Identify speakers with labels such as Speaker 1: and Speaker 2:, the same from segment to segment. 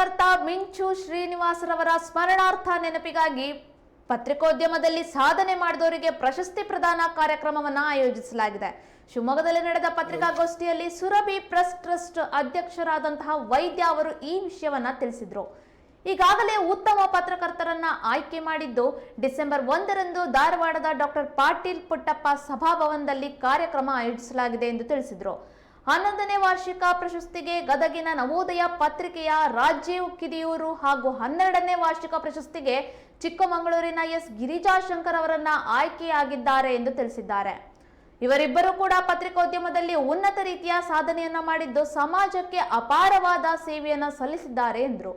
Speaker 1: ಪತ್ರಕರ್ತ ಮಿಂಚು ಶ್ರೀನಿವಾಸರವರ ಸ್ಮರಣಾರ್ಥ ನೆನಪಿಗಾಗಿ ಪತ್ರಿಕೋದ್ಯಮದಲ್ಲಿ ಸಾಧನೆ ಮಾಡಿದವರಿಗೆ ಪ್ರಶಸ್ತಿ ಪ್ರದಾನ ಕಾರ್ಯಕ್ರಮವನ್ನು ಆಯೋಜಿಸಲಾಗಿದೆ. ಶಿವಮೊಗ್ಗದಲ್ಲಿ ನಡೆದ ಪತ್ರಿಕಾಗೋಷ್ಠಿಯಲ್ಲಿ ಸುರಭಿ ಪ್ರೆಸ್ ಟ್ರಸ್ಟ್ ಅಧ್ಯಕ್ಷರಾದಂತಹ ವೈದ್ಯ ಅವರು ಈ ವಿಷಯವನ್ನ ತಿಳಿಸಿದ್ರು. ಈಗಾಗಲೇ ಉತ್ತಮ ಪತ್ರಕರ್ತರನ್ನ ಆಯ್ಕೆ ಮಾಡಿದ್ದು ಡಿಸೆಂಬರ್ ಒಂದರಂದು ಧಾರವಾಡದ ಡಾಕ್ಟರ್ ಪಾಟೀಲ್ ಪುಟ್ಟಪ್ಪ ಸಭಾಭವನದಲ್ಲಿ ಕಾರ್ಯಕ್ರಮ ಆಯೋಜಿಸಲಾಗಿದೆ ಎಂದು ತಿಳಿಸಿದ್ರು. ಹನ್ನೊಂದನೇ ವಾರ್ಷಿಕ ಪ್ರಶಸ್ತಿಗೆ ಗದಗಿನ ನವೋದಯ ಪತ್ರಿಕೆಯ ರಾಜೀವ್ ಕಿದಿಯೂರು ಹಾಗೂ ಹನ್ನೆರಡನೇ ವಾರ್ಷಿಕ ಪ್ರಶಸ್ತಿಗೆ ಚಿಕ್ಕಮಗಳೂರಿನ ಎಸ್ ಗಿರಿಜಾಶಂಕರ್ ಅವರನ್ನ ಆಯ್ಕೆಯಾಗಿದ್ದಾರೆ ಎಂದು ತಿಳಿಸಿದ್ದಾರೆ. ಇವರಿಬ್ಬರು ಕೂಡ ಪತ್ರಿಕೋದ್ಯಮದಲ್ಲಿ ಉನ್ನತ ರೀತಿಯ ಸಾಧನೆಯನ್ನ ಮಾಡಿದ್ದು ಸಮಾಜಕ್ಕೆ ಅಪಾರವಾದ ಸೇವೆಯನ್ನ ಸಲ್ಲಿಸಿದ್ದಾರೆ ಎಂದರು.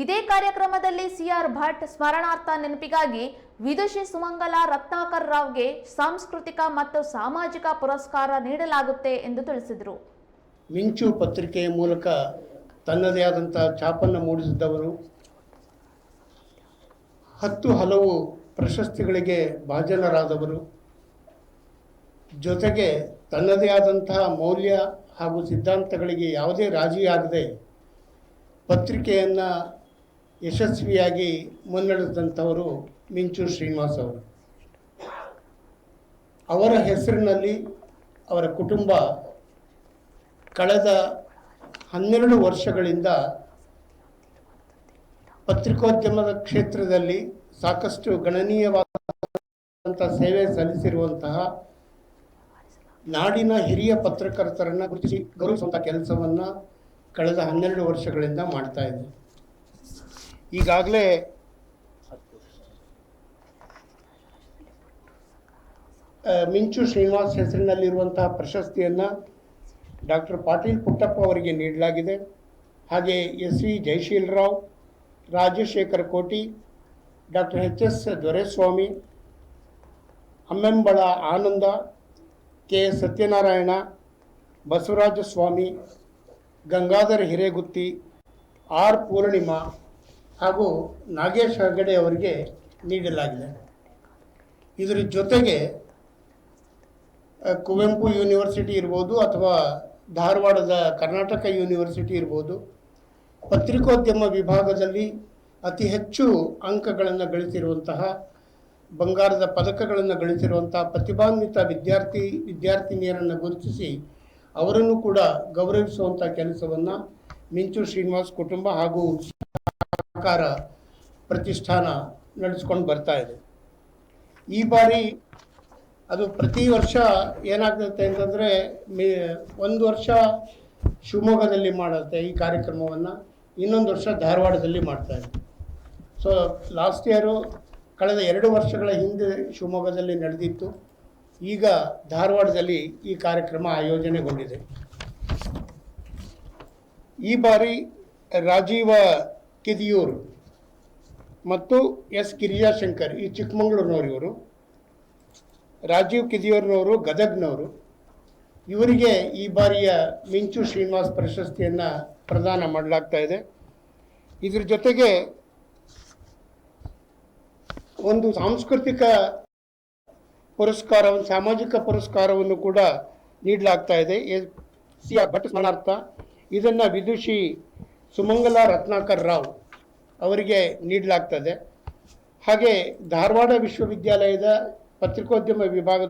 Speaker 1: ಇದೇ ಕಾರ್ಯಕ್ರಮದಲ್ಲಿ ಸಿಆರ್ ಭಟ್ ಸ್ಮರಣಾರ್ಥ ನೆನಪಿಗಾಗಿ ವಿದುಷಿ ಸುಮಂಗಲ, ರತ್ನಾಕರ್ ರಾವ್ಗೆ ಸಾಂಸ್ಕೃತಿಕ ಮತ್ತು ಸಾಮಾಜಿಕ ಪುರಸ್ಕಾರ ನೀಡಲಾಗುತ್ತೆ ಎಂದು ತಿಳಿಸಿದರು.
Speaker 2: ಮಿಂಚು ಪತ್ರಿಕೆಯ ಮೂಲಕ ತನ್ನದೇ ಆದಂಥ ಛಾಪನ್ನು ಮೂಡಿಸಿದ್ದವರು, ಹತ್ತು ಹಲವು ಪ್ರಶಸ್ತಿಗಳಿಗೆ ಭಾಜನರಾದವರು, ಜೊತೆಗೆ ತನ್ನದೇ ಆದಂತಹ ಮೌಲ್ಯ ಹಾಗೂ ಸಿದ್ಧಾಂತಗಳಿಗೆ ಯಾವುದೇ ರಾಜಿಯಾಗದೆ ಪತ್ರಿಕೆಯನ್ನು ಯಶಸ್ವಿಯಾಗಿ ಮುನ್ನಡೆದಂಥವರು ಮಿಂಚು ಶ್ರೀನಿವಾಸ್ ಅವರು. ಅವರ ಹೆಸರಿನಲ್ಲಿ ಅವರ ಕುಟುಂಬ ಕಳೆದ ಹನ್ನೆರಡು ವರ್ಷಗಳಿಂದ ಪತ್ರಿಕೋದ್ಯಮದ ಕ್ಷೇತ್ರದಲ್ಲಿ ಸಾಕಷ್ಟು ಗಣನೀಯವಾದಂಥ ಸೇವೆ ಸಲ್ಲಿಸಿರುವಂತಹ ನಾಡಿನ ಹಿರಿಯ ಪತ್ರಕರ್ತರನ್ನು ಗುರುತಿಸಿ ಗೌರವಿಸುವಂಥ ಕೆಲಸವನ್ನು ಕಳೆದ ಹನ್ನೆರಡು ವರ್ಷಗಳಿಂದ ಮಾಡ್ತಾ ಈಗಾಗಲೇ ಮಿಂಚು ಶ್ರೀನಿವಾಸ್ ಹೆಸರಿನಲ್ಲಿರುವಂತಹ ಪ್ರಶಸ್ತಿಯನ್ನು ಡಾಕ್ಟರ್ ಪಾಟೀಲ್ ಪುಟ್ಟಪ್ಪ ಅವರಿಗೆ ನೀಡಲಾಗಿದೆ. ಹಾಗೆ S V Jayasheelarao, Rajashekar Koti, doctor H S Doreswamy, Ammembala Ananda, K Satyanarayana Basavaraja Swamy Gangadhara Hiregutti, R Poornima ಹಾಗೂ ನಾಗೇಶ್ ಹೆಗಡೆ ಅವರಿಗೆ ನೀಡಲಾಗಿದೆ. ಇದರ ಜೊತೆಗೆ ಕುವೆಂಪು ಯೂನಿವರ್ಸಿಟಿ ಇರ್ಬೋದು ಅಥವಾ ಧಾರವಾಡದ ಕರ್ನಾಟಕ ಯೂನಿವರ್ಸಿಟಿ ಇರ್ಬೋದು, ಪತ್ರಿಕೋದ್ಯಮ ವಿಭಾಗದಲ್ಲಿ ಅತಿ ಹೆಚ್ಚು ಅಂಕಗಳನ್ನು ಗಳಿಸಿರುವಂತಹ, ಬಂಗಾರದ ಪದಕಗಳನ್ನು ಗಳಿಸಿರುವಂತಹ ಪ್ರತಿಭಾನ್ವಿತ ವಿದ್ಯಾರ್ಥಿ, ವಿದ್ಯಾರ್ಥಿನಿಯರನ್ನು ಗುರುತಿಸಿ ಅವರನ್ನು ಕೂಡ ಗೌರವಿಸುವಂಥ ಕೆಲಸವನ್ನು ಮಿಂಚು ಶ್ರೀನಿವಾಸ್ ಕುಟುಂಬ ಹಾಗೂ ಸಹಕಾರ ಪ್ರತಿಷ್ಠಾನ ನಡೆಸ್ಕೊಂಡು ಬರ್ತಾ ಇದೆ. ಈ ಬಾರಿ ಅದು ಪ್ರತಿ ವರ್ಷ ಏನಾಗ್ತೈತೆ ಅಂತಂದರೆ ಮೇ, ಒಂದು ವರ್ಷ ಶಿವಮೊಗ್ಗದಲ್ಲಿ ಮಾಡುತ್ತೆ ಈ ಕಾರ್ಯಕ್ರಮವನ್ನು, ಇನ್ನೊಂದು ವರ್ಷ ಧಾರವಾಡದಲ್ಲಿ ಮಾಡ್ತಾ ಇದೆ. ಸೊ ಲಾಸ್ಟ್ ಇಯರು ಕಳೆದ ಎರಡು ವರ್ಷಗಳ ಹಿಂದೆ ಶಿವಮೊಗ್ಗದಲ್ಲಿ ನಡೆದಿತ್ತು. ಈಗ ಧಾರವಾಡದಲ್ಲಿ ಈ ಕಾರ್ಯಕ್ರಮ ಆಯೋಜನೆಗೊಂಡಿದೆ. ಈ ಬಾರಿ ರಾಜೀವ ಕಿದಿಯೂರು. ಮತ್ತು ಎಸ್. ಗಿರಿಜಾಶಂಕರ್, ಈ ಚಿಕ್ಕಮಗಳೂರಿನವರು ಇವರು ರಾಜೀವ್ ಕಿದಿಯೂರ್ನವರು, ಗದಗ್ನವರು. ಇವರಿಗೆ ಈ ಬಾರಿಯ ಮಿಂಚು ಶ್ರೀನಿವಾಸ್ ಪ್ರಶಸ್ತಿಯನ್ನು ಪ್ರದಾನ ಮಾಡಲಾಗ್ತಾ ಇದೆ. ಇದ್ರ ಜೊತೆಗೆ ಒಂದು ಸಾಂಸ್ಕೃತಿಕ ಪುರಸ್ಕಾರವನ್ನು ಸಾಮಾಜಿಕ ಪುರಸ್ಕಾರವನ್ನು ಕೂಡ ನೀಡಲಾಗ್ತಾ ಇದೆ. ಸಿ. ಭಟ್ ಸ್ಮರಣಾರ್ಥ. ಇದನ್ನು ವಿದುಷಿ ಸುಮಂಗಲ ರತ್ನಾಕರ್ ರಾವ್ ಅವರಿಗೆ ನೀಡಲಾಗ್ತದೆ. ಹಾಗೆ ಧಾರವಾಡ ವಿಶ್ವವಿದ್ಯಾಲಯದ ಪತ್ರಿಕೋದ್ಯಮ ವಿಭಾಗ